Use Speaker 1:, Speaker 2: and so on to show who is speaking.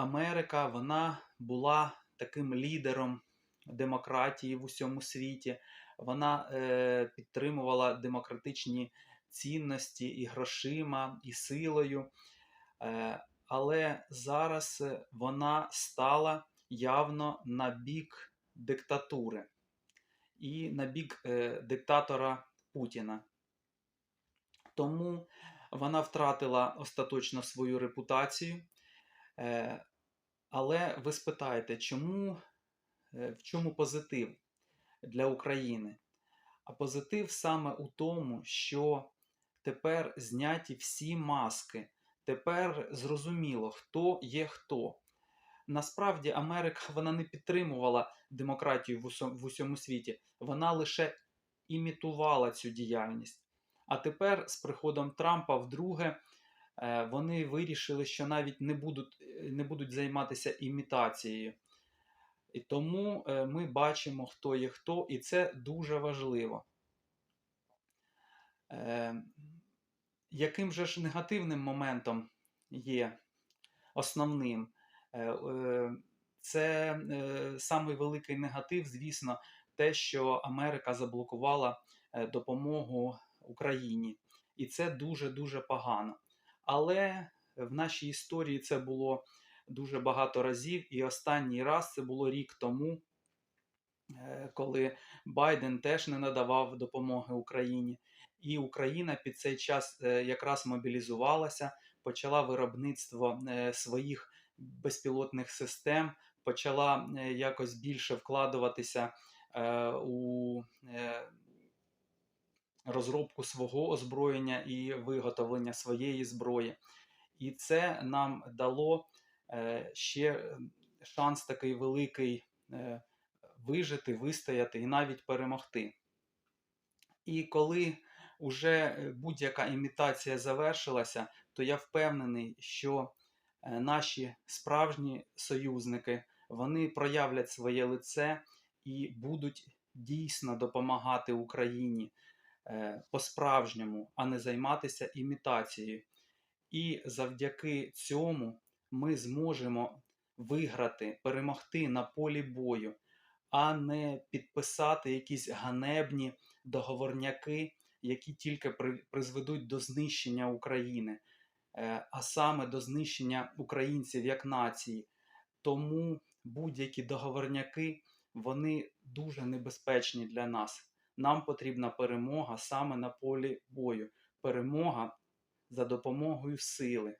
Speaker 1: Америка вона була таким лідером демократії в усьому світі. Вона е, підтримувала демократичні цінності і грошима, і силою. Е, але зараз вона стала явно на бік диктатури і на бік е, диктатора Путіна. Тому вона втратила остаточно свою репутацію. Е, але ви спитаєте, чому, е, в чому позитив для України? А позитив саме у тому, що тепер зняті всі маски. Тепер зрозуміло, хто є хто. Насправді Америка вона не підтримувала демократію в усьому, світі, вона лише імітувала цю діяльність. А тепер з приходом Трампа вдруге вони вирішили, що навіть не будуть, не будуть займатися імітацією. І тому е, ми бачимо, хто є хто, і це дуже важливо. Е, Яким же ж негативним моментом є основним? Е, е, Це е, самий великий негатив, звісно, те, що Америка заблокувала е, допомогу Україні. І це дуже-дуже погано. Але в нашій історії це було дуже багато разів, і останній раз це було рік тому, е, коли Байден теж не надавав допомоги Україні. І Україна під цей час е, якраз мобілізувалася, почала виробництво е, своїх безпілотних систем, почала якось більше вкладуватися у розробку свого озброєння і виготовлення своєї зброї. І це нам дало е, ще шанс такий великий е, вижити, вистояти і навіть перемогти. І коли вже будь-яка імітація завершилася, то я впевнений, що е, наші справжні союзники вони проявлять своє лице і будуть дійсно допомагати Україні е, по-справжньому, а не займатися імітацією. І завдяки цьому ми зможемо виграти, перемогти на полі бою, а не підписати якісь ганебні договорняки, які тільки при- призведуть до знищення України, е, а саме до знищення українців як нації. Тому будь-які договорняки вони дуже небезпечні для нас. Нам потрібна перемога саме на полі бою. Перемога за допомогою сили,